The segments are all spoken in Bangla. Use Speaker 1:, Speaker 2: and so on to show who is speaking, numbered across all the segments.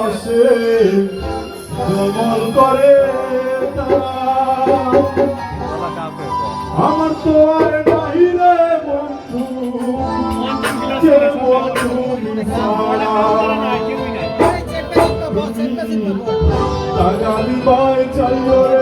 Speaker 1: আসে দমল করে আমার তো আর নাহি রে বন্ধু। কে বন্ধু? সাজালি বাই চন্দরে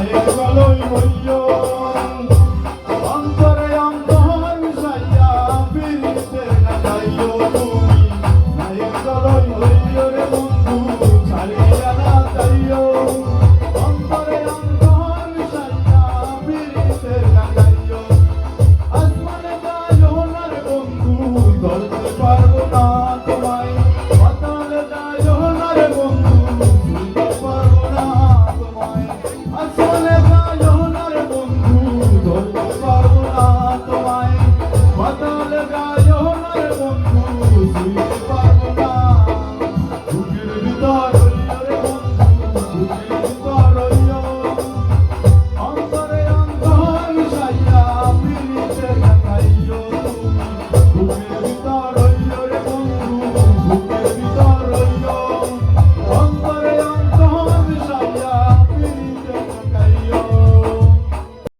Speaker 1: Amém.